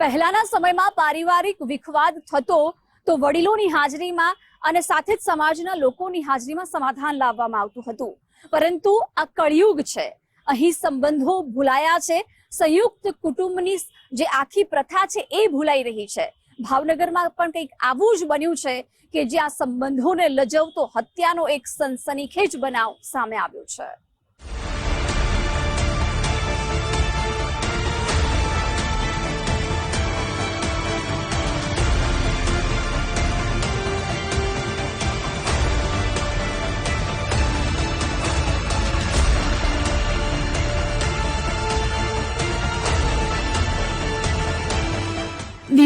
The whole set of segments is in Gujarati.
પહેલાના સમયમાં પારિવારિક વિખવાદ થતો તો વડીલોની હાજરીમાં અને સાથે જ સમાજના લોકોની હાજરીમાં સમાધાન લાવવામાં આવતું હતું. પરંતુ આ કળિયુગ છે. અહીં સંબંધો ભૂલાયા છે. સંયુક્ત કુટુંબની જે આખી પ્રથા છે એ ભૂલાઈ રહી છે. ભાવનગરમાં પણ કંઈક આવું જ બન્યું છે કે જ્યાં સંબંધોને લજવતો હત્યાનો એક સનસનીખેજ બનાવ સામે આવ્યો છે.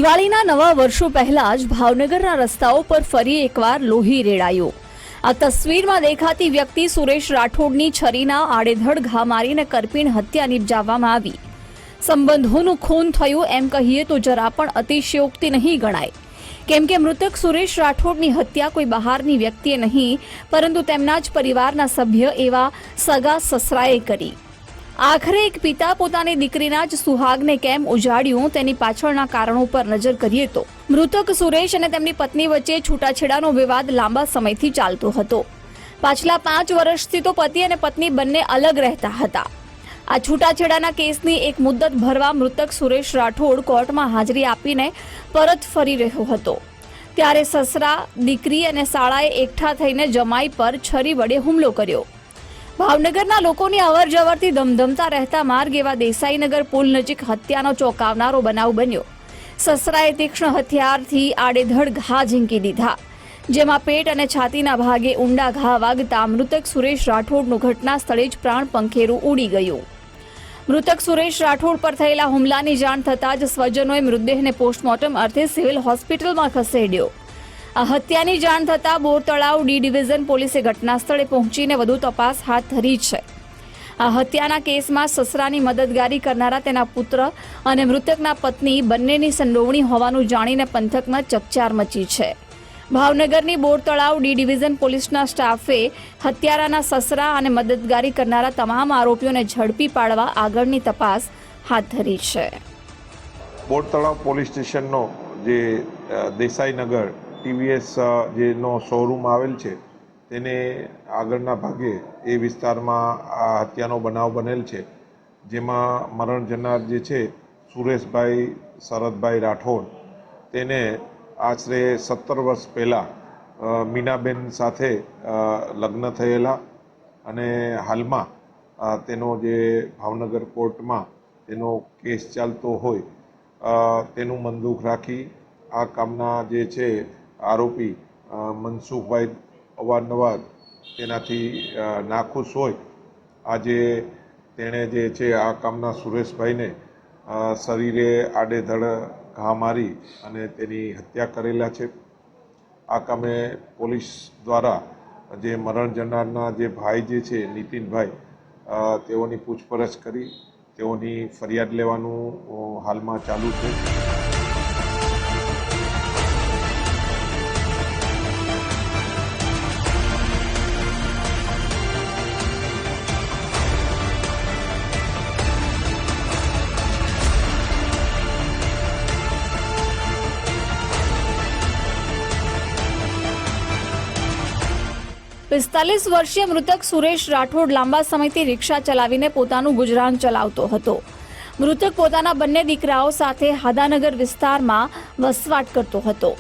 દિવાળીના નવા વર્ષો પહેલા જ ભાવનગરના રસ્તાઓ પર ફરી એકવાર લોહી રેડાયો. આ તસવીરમાં દેખાતી વ્યક્તિ સુરેશ રાઠોડની છરીના આડેધડ ઘા મારીને કરપીણ હત્યા નિપજાવવામાં આવી. સંબંધોનું ખૂન થયું એમ કહીએ તો જરા પણ અતિશયોક્તિ નહીં ગણાય. કેમ કે મૃતક સુરેશ રાઠોડની હત્યા કોઈ બહારની વ્યક્તિએ નહીં, પરંતુ તેમના જ પરિવારના સભ્ય એવા સગા સસરાએ કરી. આખરે એક પિતા પોતાની દીકરીના જ સુહાગને કેમ ઉજાડ્યું તેની પાછળના કારણો પર નજર કરીએ તો મૃતક સુરેશ અને તેમની પત્ની વચ્ચે છૂટાછેડાનો વિવાદ લાંબા સમયથી ચાલતો હતો. પાછલા પાંચ વર્ષથી તો પતિ અને પત્ની બંને અલગ રહેતા હતા. આ છૂટાછેડાના કેસની એક મુદ્દત ભરવા મૃતક સુરેશ રાઠોડ કોર્ટમાં હાજરી આપીને પરત ફરી રહ્યો હતો. ત્યારે સસરા, દીકરી અને શાળાએ એકઠા થઈને જમાઈ પર છરી વડે હુમલો કર્યો. ભાવનગરના લોકોની અવર જવરથી ધમધમતા રહેતા માર્ગ એવા દેસાઈનગર પુલ નજીક હત્યાનો ચોંકાવનારો બનાવ બન્યો. સસરાએ તીક્ષ્ણ હથિયારથી આડેધડ ઘા ઝીંકી દીધા. જેમાં પેટ અને છાતીના ભાગે ઊંડા ઘા વાગતા મૃતક સુરેશ રાઠોડનું ઘટના સ્થળે જ પ્રાણ પંખેરું ઉડી ગયું. મૃતક સુરેશ રાઠોડ પર થયેલા હુમલાની જાણ થતાં જ સ્વજનોએ મૃતદેહને પોસ્ટમોર્ટમ અર્થે સિવિલ હોસ્પિટલમાં ખસેડ્યો. આ હત્યાની જાણ થતાં બોર તળાવ ડી ડિવિઝન પોલીસે ઘટના સ્થળે પહોંચીને વધુ તપાસ હાથ ધરી છે. આ હત્યાના કેસમાં સસરાની મદદગારી કરનારા તેના પુત્ર અને મૃતકના પત્ની બંનેની સંડોવણી હોવાનું જાણીને પંથકમાં ચકચાર મચી છે. ભાવનગરની બોર તળાવ ડી ડિવિઝન પોલીસના સ્ટાફે હત્યારાના સસરા અને મદદગારી કરનારા તમામ આરોપીઓને ઝડપી પાડવા આગળની તપાસ હાથ ધરી છે. બોરતળાવ પોલીસ સ્ટેશનનો જે દેસાઈનગર ટીવીએસ જેનો શોરૂમ આવેલ છે, તેને આગળના ભાગે એ વિસ્તારમાં આ હત્યાનો બનાવ બનેલ છે. જેમાં મરણ જનાર જે છે, સુરેશભાઈ શરદભાઈ રાઠોડ, તેને આશરે સત્તર વર્ષ પહેલાં મીનાબેન સાથે લગ્ન થયેલા અને હાલમાં તેનો જે ભાવનગર કોર્ટમાં તેનો કેસ ચાલતો હોય તેનું મનદુખ રાખી આ કામના જે છે આરોપી મનસુખભાઈ અવારનવાર તેનાથી નાખુશ હોય. આજે તેણે જે છે આ કામના સુરેશભાઈને શરીરે આડેધડ ઘા મારી અને તેની હત્યા કરેલા છે. આ કામે પોલીસ દ્વારા જે મરણ જનારના જે ભાઈ જે છે, નીતિનભાઈ તેઓની પૂછપરછ કરી, તેઓની ફરિયાદ લેવાનું હાલમાં ચાલુ છે. પિસ્તાલીસ વર્ષીય મૃતક સુરેશ રાઠોડ લાંબા સમયથી રિક્ષા ચલાવીને પોતાનું ગુજરાન ચલાવતો હતો. મૃતક પોતાના બંને દીકરાઓ સાથે હાદાનગર વિસ્તારમાં વસવાટ કરતો હતો.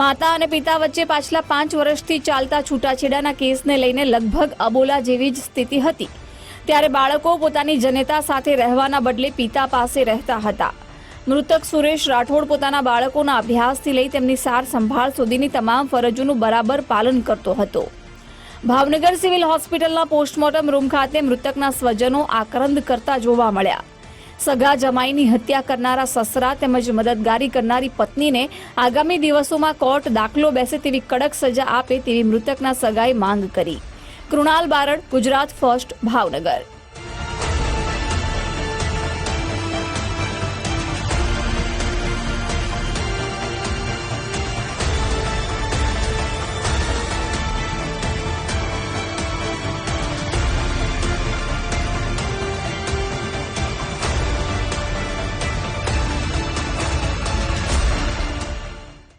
માતા અને પિતા વચ્ચે પાછલા પાંચ વર્ષથી ચાલતા છૂટાછેડાના કેસને લઈને લગભગ અબોલા જેવી જ સ્થિતિ હતી. ત્યારે બાળકો પોતાની જનેતા સાથે રહેવાના બદલે પિતા પાસે રહેતા હતા. મૃતક સુરેશ રાઠોડ પોતાના બાળકોના અભ્યાસથી લઈ તેમની સાર સંભાળ સુધીની તમામ ફરજોનું બરાબર પાલન કરતો હતો. ભાવનગર સિવિલ હોસ્પિટલના પોસ્ટમોર્ટમ રૂમ ખાતે મૃતકના સ્વજનો આક્રંદ કરતા જોવા મળ્યા. સગા જમાઈની હત્યા કરનારા સસરા તેમજ મદદગારી કરનારી પત્નીને આગામી દિવસોમાં કોર્ટ દાખલો બેસે તેવી કડક સજા આપે તેવી મૃતકના સગાએ માંગ કરી. કૃણાલ બારડ, ગુજરાત ફર્સ્ટ, ભાવનગર.